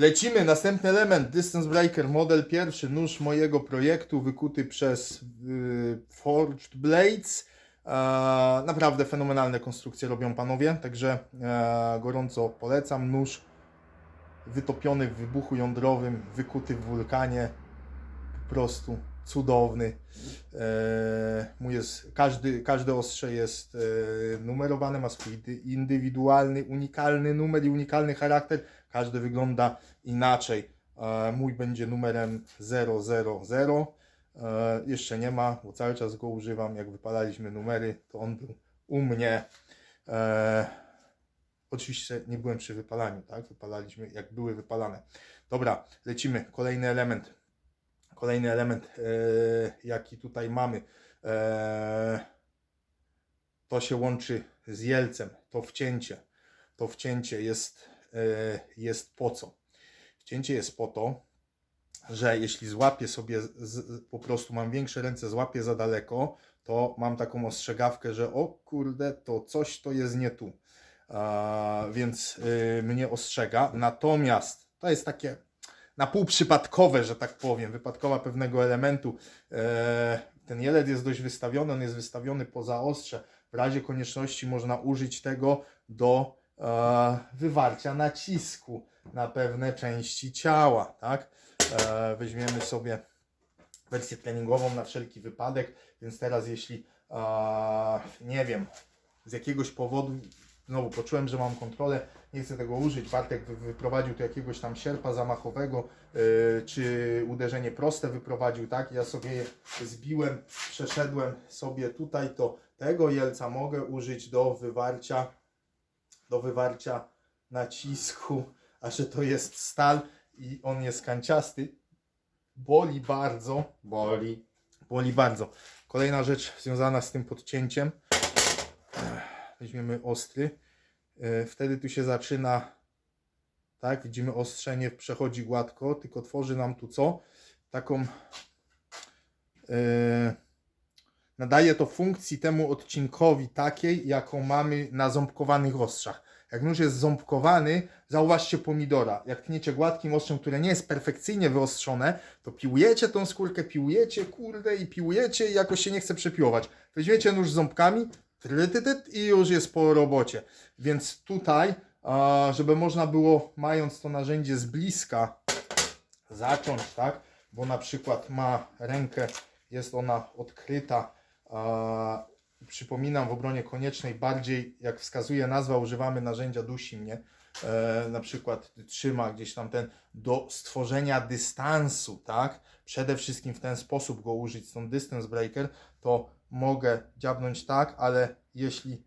Lecimy, następny element, Distance Breaker, model pierwszy, nóż mojego projektu, wykuty przez y, Forged Blades. E, naprawdę fenomenalne konstrukcje robią panowie, także e, gorąco polecam. Nóż wytopiony w wybuchu jądrowym, wykuty w wulkanie, po prostu cudowny. E, mój jest, każdy, każde ostrze jest e, numerowane, ma swój indy- indywidualny, unikalny numer i unikalny charakter. Każdy wygląda inaczej. E, mój będzie numerem 000. E, jeszcze nie ma, bo cały czas go używam. Jak wypalaliśmy numery, to on był u mnie. E, oczywiście nie byłem przy wypalaniu, tak? Wypalaliśmy jak były wypalane. Dobra, lecimy. Kolejny element. Kolejny element, jaki tutaj mamy. To się łączy z jelcem. To wcięcie. To wcięcie jest, jest po co? Wcięcie jest po to, że jeśli złapię sobie, z, po prostu mam większe ręce, złapię za daleko, to mam taką ostrzegawkę, że o kurde, to coś to jest nie tu. A, więc y, mnie ostrzega. Natomiast to jest takie na pół przypadkowe, że tak powiem, wypadkowa pewnego elementu. E, ten jelet jest dość wystawiony, on jest wystawiony poza ostrze. W razie konieczności można użyć tego do e, wywarcia nacisku na pewne części ciała, tak? E, weźmiemy sobie wersję treningową na wszelki wypadek, więc teraz jeśli e, nie wiem, z jakiegoś powodu znowu poczułem, że mam kontrolę, nie chcę tego użyć, Bartek wy- wyprowadził tu jakiegoś tam sierpa zamachowego, czy uderzenie proste wyprowadził, tak, ja sobie je zbiłem, przeszedłem sobie tutaj, to tego jelca mogę użyć do wywarcia, do wywarcia nacisku, a że to jest stal i on jest kanciasty, boli bardzo, Boli. Boli bardzo. Kolejna rzecz związana z tym podcięciem. Weźmiemy ostry. E, Wtedy tu się zaczyna, tak, widzimy ostrzenie przechodzi gładko, tylko tworzy nam tu co? Taką, e, nadaje to funkcji temu odcinkowi takiej, jaką mamy na ząbkowanych ostrzach. Jak nóż jest ząbkowany, zauważcie pomidora. Jak tniecie gładkim ostrzem, które nie jest perfekcyjnie wyostrzone, to piłujecie tą skórkę, piłujecie, kurde, i piłujecie i jakoś się nie chce przepiłować. Weźmiecie nóż z ząbkami trytytyt, i już jest po robocie. Więc tutaj, żeby można było, mając to narzędzie z bliska, zacząć, tak? Bo na przykład ma rękę, jest ona odkryta. A, przypominam, w obronie koniecznej bardziej, jak wskazuje nazwa, używamy narzędzia dusi mnie. E, na przykład trzyma gdzieś tam ten do stworzenia dystansu, tak? Przede wszystkim w ten sposób go użyć, stąd distance breaker, to mogę dziabnąć tak, ale jeśli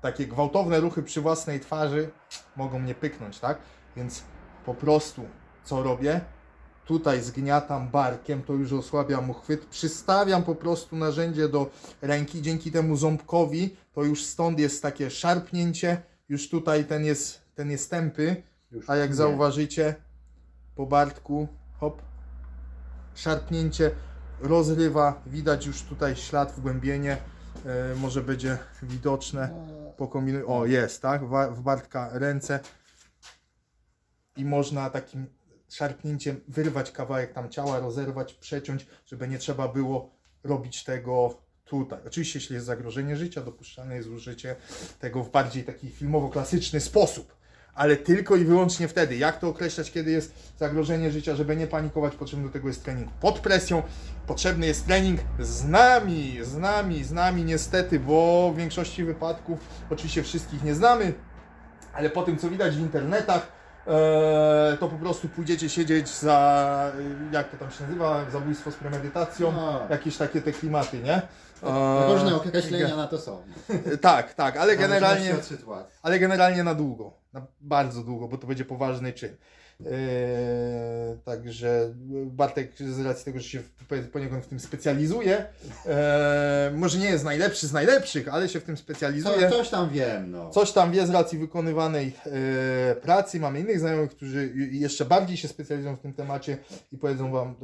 takie gwałtowne ruchy przy własnej twarzy mogą mnie pyknąć, tak? Więc po prostu co robię? Tutaj zgniatam barkiem, to już osłabia mu chwyt. Przystawiam po prostu narzędzie do ręki. Dzięki temu ząbkowi to już stąd jest takie szarpnięcie. Już tutaj ten jest, ten jest tępy. Już A jak nie. zauważycie po bartku, hop, szarpnięcie rozrywa. Widać już tutaj ślad wgłębienie. E, może będzie widoczne po kombinuj. O, jest, tak? W Bartka ręce. I można takim szarpnięciem wyrwać kawałek tam ciała, rozerwać, przeciąć, żeby nie trzeba było robić tego tutaj. Oczywiście, jeśli jest zagrożenie życia, dopuszczane jest użycie tego w bardziej taki filmowo-klasyczny sposób. Ale tylko i wyłącznie wtedy. Jak to określać, kiedy jest zagrożenie życia, żeby nie panikować, potrzebny do tego jest trening pod presją. Potrzebny jest trening z nami, z nami, z nami niestety, bo w większości wypadków, oczywiście wszystkich nie znamy, ale po tym co widać w internetach, to po prostu pójdziecie siedzieć za, jak to tam się nazywa, zabójstwo z premedytacją, No. jakieś takie te klimaty, nie? Różne E, określenia na to są. Tak, tak, ale generalnie, ale generalnie na długo, na bardzo długo, bo to będzie poważny czyn. Eee, także Bartek z racji tego, że się poniekąd w tym specjalizuje, eee, może nie jest najlepszy z najlepszych, ale się w tym Co, specjalizuje. coś tam wiem, no. Coś tam wie z racji wykonywanej e, pracy. Mamy innych znajomych, którzy jeszcze bardziej się specjalizują w tym temacie i powiedzą wam,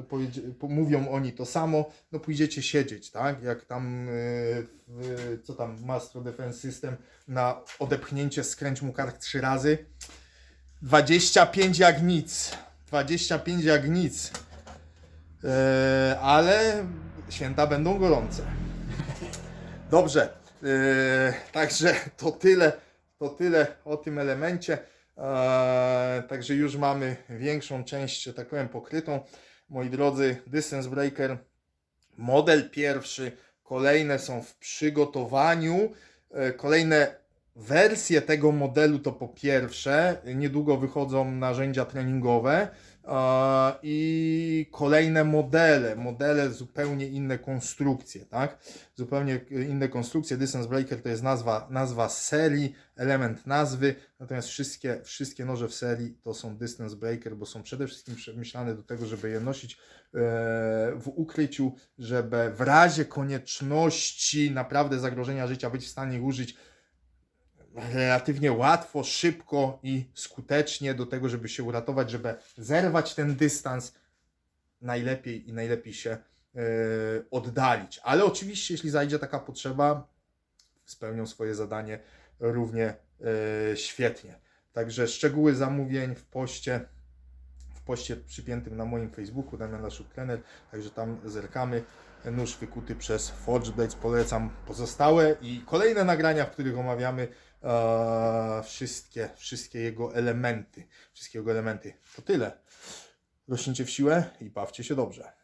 mówią oni to samo. No pójdziecie siedzieć, tak? Jak tam, co tam, Mastro Defense System na odepchnięcie skręć mu kark trzy razy. 25 jak nic. 25 jak nic. E, ale święta będą gorące. Dobrze. e, także to tyle, to tyle o tym elemencie. E, także już mamy większą część, że tak powiem, pokrytą. Moi drodzy, Distance Breaker, model pierwszy, kolejne są w przygotowaniu. Kolejne wersje tego modelu to po pierwsze, niedługo wychodzą narzędzia treningowe i kolejne modele, modele zupełnie inne konstrukcje, tak? Zupełnie inne konstrukcje. Distance Breaker to jest nazwa, nazwa serii, element nazwy, natomiast wszystkie, wszystkie noże w serii to są Distance Breaker, bo są przede wszystkim przemyślane do tego, żeby je nosić e, w ukryciu, żeby w razie konieczności naprawdę zagrożenia życia być w stanie użyć relatywnie łatwo, szybko i skutecznie do tego, żeby się uratować, żeby zerwać ten dystans najlepiej i najlepiej się e, oddalić. Ale oczywiście, jeśli zajdzie taka potrzeba, spełnią swoje zadanie równie e, świetnie. Także szczegóły zamówień w poście, w poście przypiętym na moim Facebooku, Damian Laszuk Trener, także tam zerkamy. Nóż wykuty przez Forge Blades, polecam pozostałe i kolejne nagrania, w których omawiamy e, wszystkie, wszystkie jego elementy. Wszystkie jego elementy. To tyle. Rośnijcie w siłę i bawcie się dobrze.